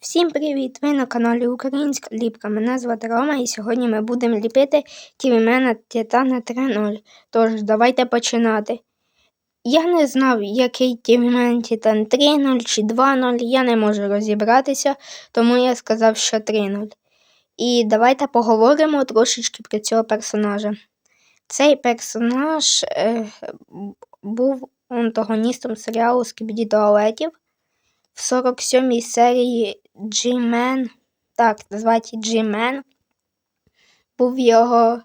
Всім привіт! Ви на каналі Українська Ліпка. Мене звати Рома і сьогодні ми будемо ліпити Тівімена Титана 3.0. Тож, давайте починати. Я не знав, який Тівімен Титан 3.0 чи 2.0, я не можу розібратися, тому я сказав, що 3.0. І давайте поговоримо трошечки про цього персонажа. Цей персонаж е, був антагоністом серіалу Скібіді туалетів в 47-й серії G-Man, так, звати G-Man, був його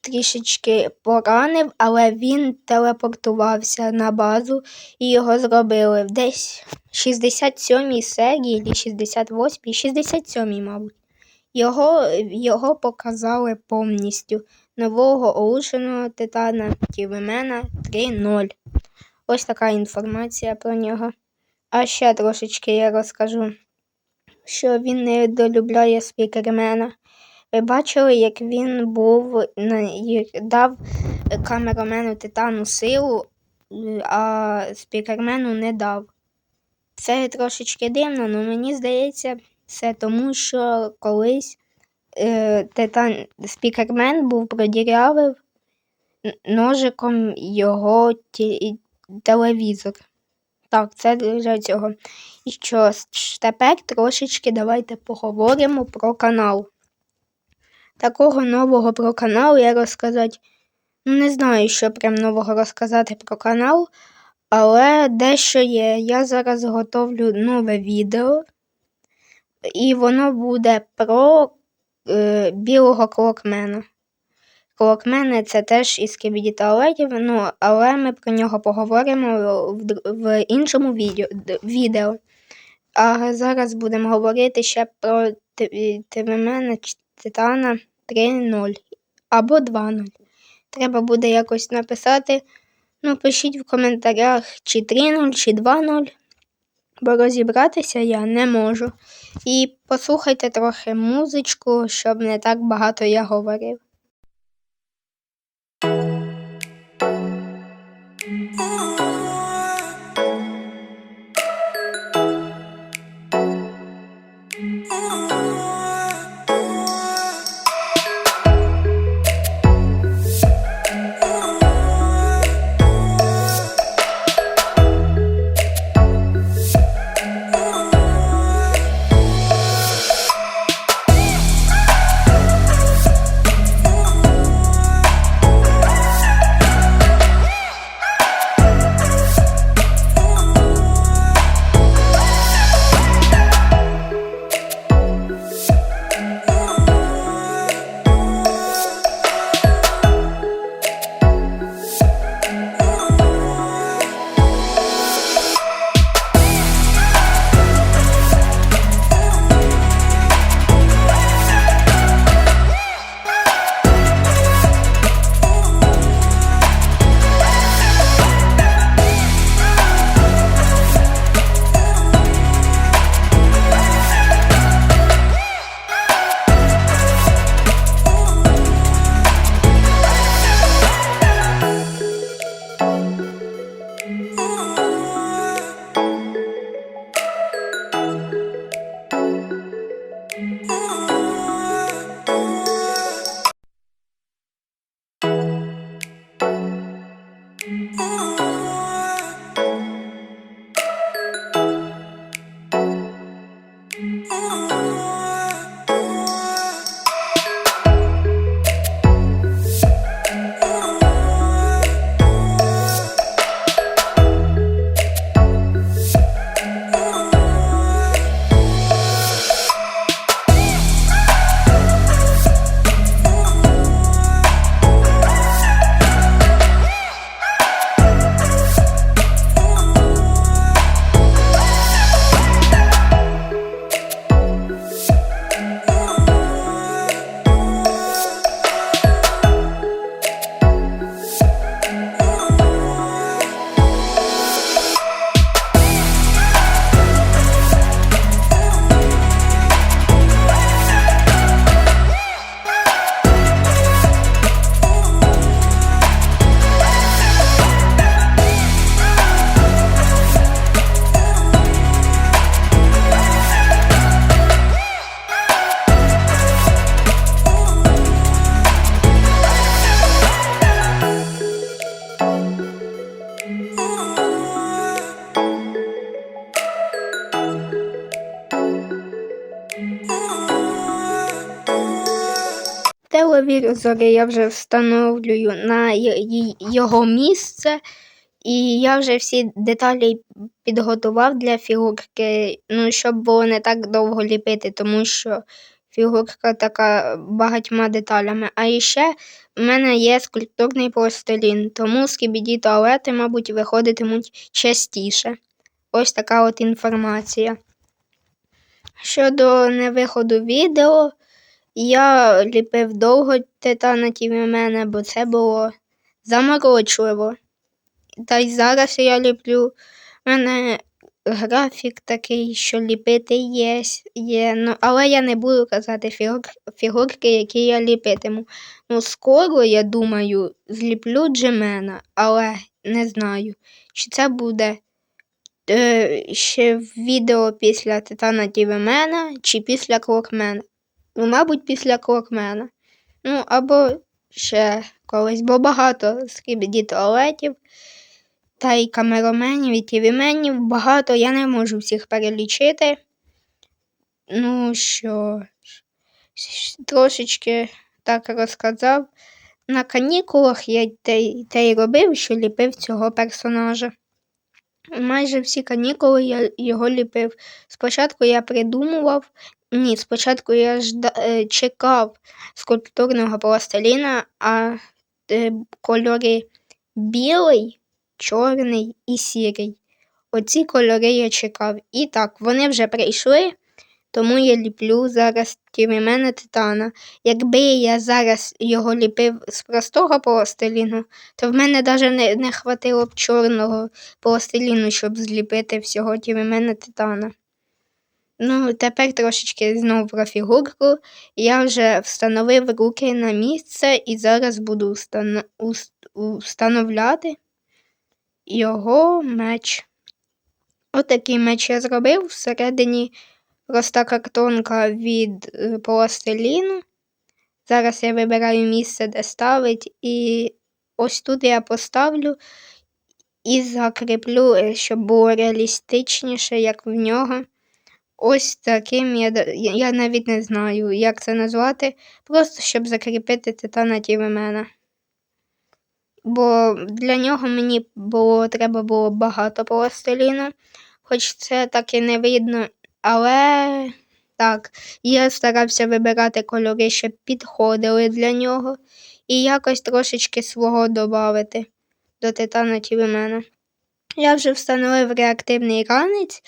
трішечки поранив, але він телепортувався на базу і його зробили в десь 67-й серії, або 68-й, 67-й, мабуть. Його, його показали повністю нового улучшеного титана Тівемена 3.0. Ось така інформація про нього. А ще трошечки я розкажу, що він не долюбляє спікермена. Ви бачили, як він був дав камерамену Титану силу, а спікермену не дав. Це трошечки дивно, але мені здається, це тому, що колись е, титан спікермен був продірявив ножиком його телевізор. Так, це для цього. І що ж, тепер трошечки давайте поговоримо про канал. Такого нового про канал я розказати. Ну, не знаю, що прям нового розказати про канал, але дещо є. Я зараз готовлю нове відео, і воно буде про е, білого клокмена. Клокмени це теж із кібідіталетів, ну, але ми про нього поговоримо в, в іншому відео, відео. А зараз будемо говорити ще про ТВМена Титана 3.0 або 2.0. Треба буде якось написати. Ну, пишіть в коментарях, чи 3.0, чи 2.0, бо розібратися я не можу. І послухайте трохи музичку, щоб не так багато я говорив. Ooh. Oh. Тепловізори я вже встановлюю на його місце. І я вже всі деталі підготував для фігурки, ну, щоб було не так довго ліпити, тому що фігурка така багатьма деталями. А іще в мене є скульптурний пластилін, тому скібіді туалети, мабуть, виходитимуть частіше. Ось така от інформація. Щодо невиходу відео, я ліпив довго титана мене, бо це було заморочливо. Та й зараз я ліплю. У мене графік такий, що ліпити є, є. Ну, але я не буду казати фігур, фігурки, які я ліпитиму. Ну, скоро, я думаю, зліплю Джемена, але не знаю, чи це буде е, ще відео після Титана Тівемена чи після Клокмена. Ну, мабуть, після Клокмена. Ну, або ще колись, бо багато скібіді туалетів та й камероменів, і тівіменів багато, я не можу всіх перелічити. Ну що, трошечки так розказав. На канікулах я те й робив, що ліпив цього персонажа. Майже всі канікули я його ліпив. Спочатку я придумував, ні, спочатку я жда, е, чекав скульптурного пластиліна, а е, кольори білий, чорний і сірий. Оці кольори я чекав. І так, вони вже прийшли, тому я ліплю зараз мене титана. Якби я зараз його ліпив з простого пластиліну, то в мене навіть не, не хватило б чорного пластиліну, щоб зліпити всього мене титана. Ну, тепер трошечки знову про фігурку. Я вже встановив руки на місце і зараз буду встан... встановляти його меч. Отакий меч я зробив всередині проста картонка від е, пластиліну. Зараз я вибираю місце, де ставить, і ось тут я поставлю і закріплю, е, щоб було реалістичніше, як в нього. Ось таким я я навіть не знаю, як це назвати, просто щоб закріпити титана Тівемена. Бо для нього мені було, треба було багато пластиліну, хоч це так і не видно. Але так, я старався вибирати кольори, щоб підходили для нього, і якось трошечки свого додати до титана Тівемена. Я вже встановив реактивний ранець.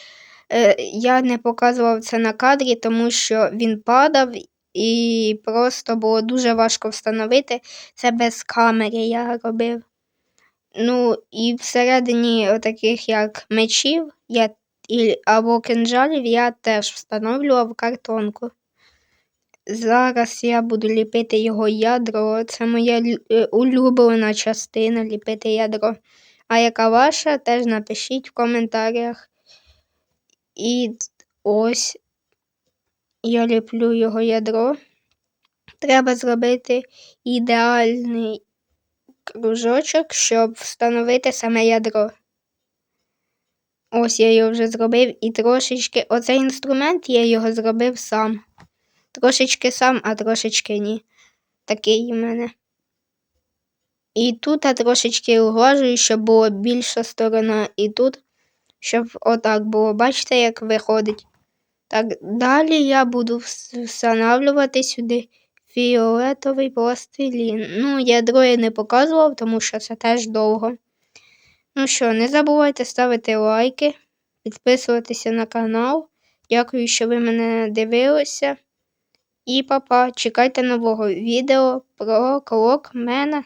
Е, я не показував це на кадрі, тому що він падав і просто було дуже важко встановити. Це без камери я робив. Ну, і всередині таких як мечів я, або кинжалів я теж встановлював картонку. Зараз я буду ліпити його ядро. Це моя е, улюблена частина ліпити ядро. А яка ваша, теж напишіть в коментарях. І ось я ліплю його ядро. Треба зробити ідеальний кружочок, щоб встановити саме ядро. Ось я його вже зробив і трошечки оцей інструмент я його зробив сам. Трошечки сам, а трошечки ні. Такий у мене. І тут я трошечки углажую, щоб була більша сторона, і тут, щоб отак було. Бачите, як виходить. Так, далі я буду встановлювати сюди фіолетовий пластилін. Ну, я не показував, тому що це теж довго. Ну що, не забувайте ставити лайки, підписуватися на канал. Дякую, що ви мене дивилися. І папа, чекайте нового відео про колок мене.